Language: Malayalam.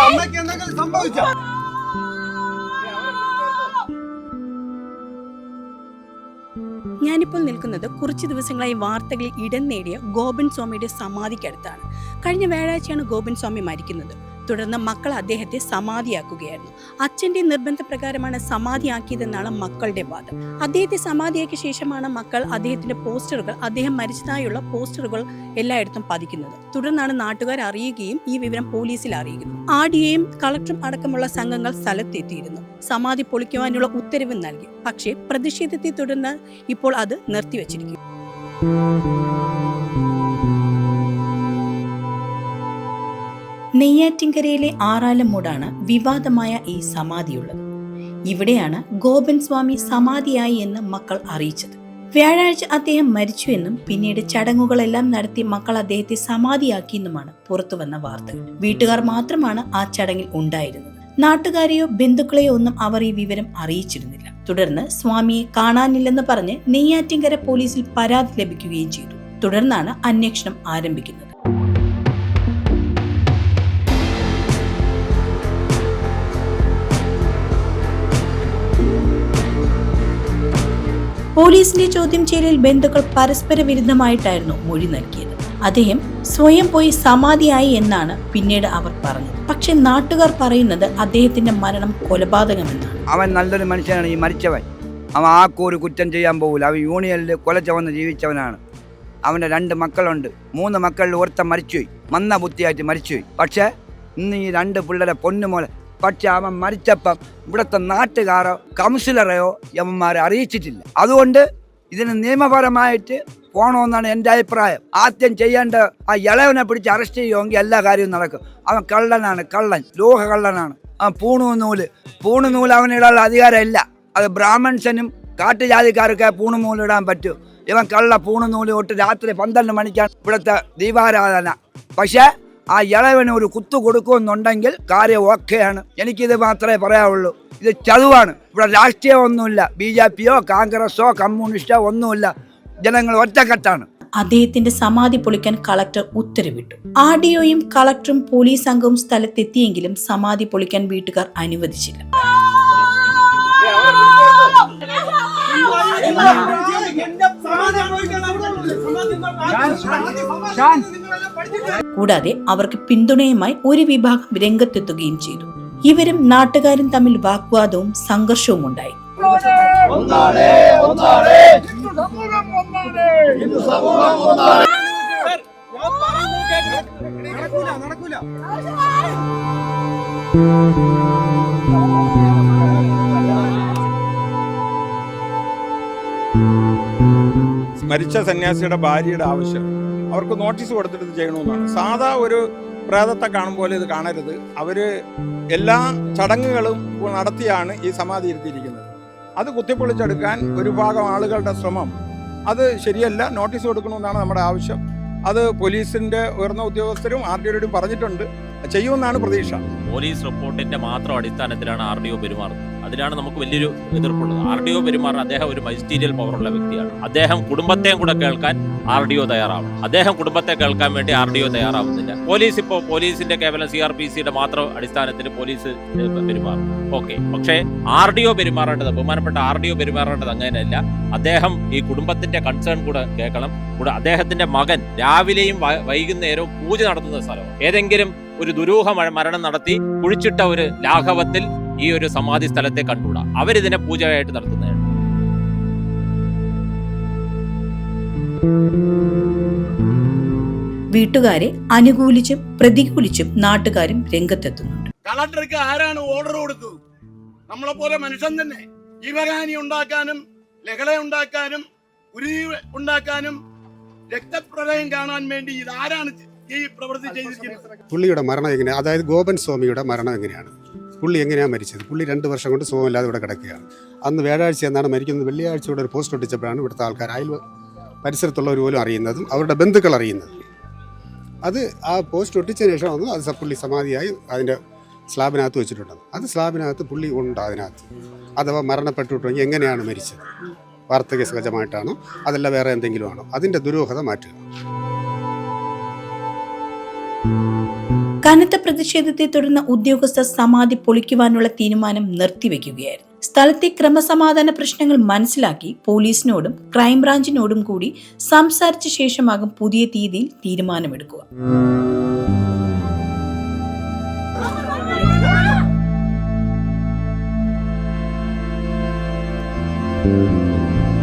അമ്മയ്ക്ക് എന്തെങ്കിലും സംഭവിച്ചോ? ഞാനിപ്പോൾ നിൽക്കുന്നത് കുറച്ച് ദിവസങ്ങളായി വാർത്തകളിൽ ഇടം നേടിയ ഗോപൻ സ്വാമിയുടെ സമാധിക്കടുത്താണ്. കഴിഞ്ഞ വ്യാഴാഴ്ചയാണ് ഗോപൻ സ്വാമി മരിക്കുന്നത്. തുടർന്ന് മക്കൾ അദ്ദേഹത്തെ സമാധിയാക്കുകയായിരുന്നു. അച്ഛന്റെ നിർബന്ധപ്രകാരമാണ് സമാധിയാക്കിയതെന്നാണ് മക്കളുടെ വാദം. അദ്ദേഹത്തെ സമാധിയാക്കിയ ശേഷമാണ് മക്കൾ അദ്ദേഹത്തിന്റെ പോസ്റ്ററുകൾ അദ്ദേഹം മരിച്ചതായുള്ള പോസ്റ്ററുകൾ എല്ലായിടത്തും പതിക്കുന്നത്. തുടർന്നാണ് നാട്ടുകാർ അറിയുകയും ഈ വിവരം പോലീസിൽ അറിയിക്കുന്നത് ആഡിയയും കളക്ടറും അടക്കമുള്ള സംഘങ്ങൾ സ്ഥലത്തെത്തിയിരുന്നു. സമാധി പൊളിക്കുവാനുള്ള ഉത്തരവ് നൽകി. പക്ഷേ പ്രതിഷേധത്തെ തുടർന്ന് ഇപ്പോൾ അത് നിർത്തിവച്ചിരിക്കും നെയ്യാറ്റിൻകരയിലെ ആറാലമൂടാണ് വിവാദമായ ഈ സമാധിയുള്ളത്. ഇവിടെയാണ് ഗോപൻ സ്വാമി സമാധിയായി എന്ന് മക്കൾ അറിയിച്ചത്. വ്യാഴാഴ്ച അദ്ദേഹം മരിച്ചുവെന്നും പിന്നീട് ചടങ്ങുകളെല്ലാം നടത്തി മക്കൾ അദ്ദേഹത്തെ സമാധിയാക്കിയെന്നുമാണ് പുറത്തുവന്ന വാർത്തകൾ. വീട്ടുകാർ മാത്രമാണ് ആ ചടങ്ങിൽ ഉണ്ടായിരുന്നത്. നാട്ടുകാരെയോ ബന്ധുക്കളെയോ ഒന്നും അവർ ഈ വിവരം അറിയിച്ചിരുന്നില്ല. തുടർന്ന് സ്വാമിയെ കാണാനില്ലെന്ന് പറഞ്ഞ് നെയ്യാറ്റിൻകര പോലീസിൽ പരാതി ലഭിക്കുകയും ചെയ്തു. തുടർന്നാണ് അന്വേഷണം ആരംഭിക്കുന്നത്. പോലീസിന്റെ ചോദ്യം ചെയ്യലിൽ ബന്ധുക്കൾ പരസ്പര വിരുദ്ധമായിട്ടായിരുന്നു മൊഴി നൽകിയത്. അദ്ദേഹം സ്വയം പോയി സമാധിയായി എന്നാണ് പിന്നീട് അവർ പറഞ്ഞത്. പക്ഷെ നാട്ടുകാർ പറയുന്നത് അദ്ദേഹത്തിന്റെ മരണം കൊലപാതകമെന്നാണ്. അവൻ നല്ലൊരു മനുഷ്യനാണ് ഈ മരിച്ചവൻ. അവൻ ആക്കൊരു കുറ്റം ചെയ്യാൻ പോകില്ല അവൻ യൂണിയനിൽ കൊല ചവന്ന് ജീവിച്ചവനാണ്. അവന്റെ രണ്ട് മക്കളുണ്ട്. മൂന്ന് മക്കളിൽ ഒരുത്തൻ മരിച്ചുപോയി. മന്ന ബുദ്ധിയായിട്ട് മരിച്ചുപോയി. പക്ഷേ ഇന്ന് ഈ രണ്ട് പിള്ളേരെ പൊന്നുമോലെ പക്ഷെ അവൻ മരിച്ചപ്പം ഇവിടുത്തെ നാട്ടുകാരോ കൗൺസിലറെയോ യവന്മാരെ അറിയിച്ചിട്ടില്ല. അതുകൊണ്ട് ഇതിന് നിയമപരമായിട്ട് പോകണമെന്നാണ് എന്റെ അഭിപ്രായം. ആദ്യം ചെയ്യേണ്ട ആ ഇളവനെ പിടിച്ച് അറസ്റ്റ് ചെയ്യുമെങ്കിൽ എല്ലാ കാര്യവും നടക്കും. അവൻ കള്ളനാണ് കള്ളൻ ലോഹ കള്ളനാണ് ആ പൂണു നൂൽ പൂണു നൂൽ അവനിടാനുള്ള അധികാരമില്ല അത് ബ്രാഹ്മൺസനും കാട്ടുജാതിക്കാർക്ക് പൂണു നൂലിടാൻ പറ്റൂ. ഇവൻ കള്ള പൂണു നൂൽ തൊട്ട് രാത്രി പന്ത്രണ്ട് മണിക്കാണ് ഇവിടുത്തെ ദീപാരാധന. പക്ഷേ ആ ഇളവന് ഒരു കുത്തു കൊടുക്കുമെന്നുണ്ടെങ്കിൽ കാര്യം ഓക്കെയാണ് എനിക്കിത് മാത്രമേ പറയാവുള്ളൂ. ഇത് ചതുവാണ്. ഇവിടെ രാഷ്ട്രീയം ഒന്നുമില്ല ബി ജെ പിയോ കോൺഗ്രസോ കമ്മ്യൂണിസ്റ്റോ ഒന്നുമില്ല. ജനങ്ങൾ ഒറ്റക്കെട്ടാണ്. അദ്ദേഹത്തിന്റെ സമാധി പൊളിക്കാൻ കളക്ടർ ഉത്തരവിട്ടു. ആർ ഡി ഒയും കളക്ടറും പോലീസ് സംഘവും സ്ഥലത്തെത്തിയെങ്കിലും സമാധി പൊളിക്കാൻ വീട്ടുകാർ അനുവദിച്ചില്ല. കൂടാതെ അവർക്ക് പിന്തുണയുമായി ഒരു വിഭാഗം രംഗത്തെത്തുകയും ചെയ്തു. ഇവരും നാട്ടുകാരും തമ്മിൽ വാഗ്വാദവും സംഘർഷവും ഉണ്ടായി. മരിച്ച സന്യാസിയുടെ ഭാര്യയുടെ ആവശ്യം. അവർക്ക് നോട്ടീസ് കൊടുത്തിട്ട് ചെയ്യണമെന്നാണ്. സാധാ ഒരു പ്രേതത്തെ കാണുമ്പോൾ ഇത് കാണരുത്. അവർ എല്ലാ ചടങ്ങുകളും നടത്തിയാണ് ഈ സമാധി ഇരുത്തിയിരിക്കുന്നത്. അത് കുത്തിപ്പൊളിച്ചെടുക്കാൻ ഒരു ഭാഗം ആളുകളുടെ ശ്രമം. അത് ശരിയല്ല നോട്ടീസ് കൊടുക്കണമെന്നാണ് നമ്മുടെ ആവശ്യം. അത് പോലീസിന്റെ ഉയർന്ന ഉദ്യോഗസ്ഥരും ആർ ഡി ഒയോടും പറഞ്ഞിട്ടുണ്ട്. ചെയ്യുമെന്നാണ് പ്രതീക്ഷ. പോലീസ് റിപ്പോർട്ടിന്റെ മാത്രം അടിസ്ഥാനത്തിലാണ് ആർ ഡി ഒ പെരുമാറുന്നത്. അതിലാണ് നമുക്ക് വലിയൊരു എതിർപ്പുള്ളത്. ആർ ഡി ഒ പെരുമാറുന്ന അദ്ദേഹം ഒരു മജിസ്റ്റീരിയൽ പവറുള്ള വ്യക്തിയാണ്. അദ്ദേഹം കുടുംബത്തെയും കൂടെ കേൾക്കാൻ ആർ ഡി ഒ തയ്യാറാവും അദ്ദേഹം കുടുംബത്തെ കേൾക്കാൻ വേണ്ടി ആർ ഡി ഒ തയ്യാറാവുന്നില്ല. പോലീസ് ഇപ്പോൾ പോലീസിന്റെ കേവലം സി ആർ പി സിയുടെ മാത്രം അടിസ്ഥാനത്തിൽ പോലീസ് പെരുമാറും. ഓക്കെ. പക്ഷേ ആർ ഡി ഒ പെരുമാറേണ്ടത് ബഹുമാനപ്പെട്ട ആർ ഡി ഒ പെരുമാറേണ്ടത് അങ്ങനെയല്ല. അദ്ദേഹം ഈ കുടുംബത്തിന്റെ കൺസേൺ കൂടെ കേൾക്കണം. കൂടെ അദ്ദേഹത്തിന്റെ മകൻ രാവിലെയും വൈകുന്നേരവും പൂജ നടത്തുന്ന സ്ഥലമാണ്. ഏതെങ്കിലും ഒരു ദുരൂഹ മരണം നടത്തി കുഴിച്ചിട്ട ഒരു ലാഘവത്തിൽ ഈ ഒരു സമാധി സ്ഥലത്തെ കണ്ടുകൂടാ? അവരിതിനെ പൂജയായിട്ട് നടത്തുന്നതാണ്. വീട്ടുകാരെ അനുകൂലിച്ചും പ്രതികൂലിച്ചും നാട്ടുകാരും രംഗത്തെത്തുന്നുണ്ട്. കളക്ടർക്ക് ആരാണ് ഓർഡർ കൊടുത്തത്? നമ്മളെ പോലെ മനുഷ്യൻ തന്നെ. ജീവഹാനി ഉണ്ടാക്കാനും ലഹള ഉണ്ടാക്കാനും ഉരുതി ഉണ്ടാക്കാനും രക്തപ്രളയം കാണാൻ വേണ്ടി ഇതാരാണ് ഈ പ്രവൃത്തി ചെയ്തിരിക്കുന്നത് പുള്ളിയുടെ മരണം എങ്ങനെയാണ് അതായത് ഗോപൻ സ്വാമിയുടെ മരണം എങ്ങനെയാണ്? പുള്ളി എങ്ങനെയാണ് മരിച്ചത്? പുള്ളി രണ്ട് വർഷം കൊണ്ട് സുഖമില്ലാതെ ഇവിടെ കിടക്കുകയാണ്. അന്ന് വ്യാഴാഴ്ച എന്നാണ് മരിക്കുന്നത്. വെള്ളിയാഴ്ച ഇവിടെ ഒരു പോസ്റ്റ് ഒട്ടിച്ചപ്പോഴാണ് ഇവിടുത്തെ ആൾക്കാർ അയൽ പരിസരത്തുള്ളവർ പോലും അറിയുന്നതും അവരുടെ ബന്ധുക്കൾ അറിയുന്നതും. അത് ആ പോസ്റ്റ് ഒട്ടിച്ചതിന് ശേഷം ശേഷമാണ് അത് പുള്ളി സമാധിയായി അതിന്റെ സ്ലാബിനകത്ത് വെച്ചിട്ടുണ്ടെന്ന് അത് സ്ലാബിനകത്ത് പുള്ളി ഉണ്ട് അതിനകത്ത്. അഥവാ മരണപ്പെട്ടിട്ടുണ്ടെങ്കിൽ എങ്ങനെയാണ് മരിച്ചത്? വാർദ്ധക്യ സഹജമായിട്ടാണോ? അതല്ല വേറെ എന്തെങ്കിലും ആണോ അതിന്റെ ദുരൂഹത മാറ്റുക. കനത്ത പ്രതിഷേധത്തെ തുടർന്ന് ഉദ്യോഗസ്ഥർ സമാധി പൊളിക്കുവാനുള്ള തീരുമാനം നിർത്തിവെക്കുകയായിരുന്നു. സ്ഥലത്തെ ക്രമസമാധാന പ്രശ്നങ്ങൾ മനസ്സിലാക്കി പോലീസിനോടും ക്രൈംബ്രാഞ്ചിനോടും കൂടി സംസാരിച്ച ശേഷമാകും പുതിയ തീയതിയിൽ തീരുമാനമെടുക്കുക. Thank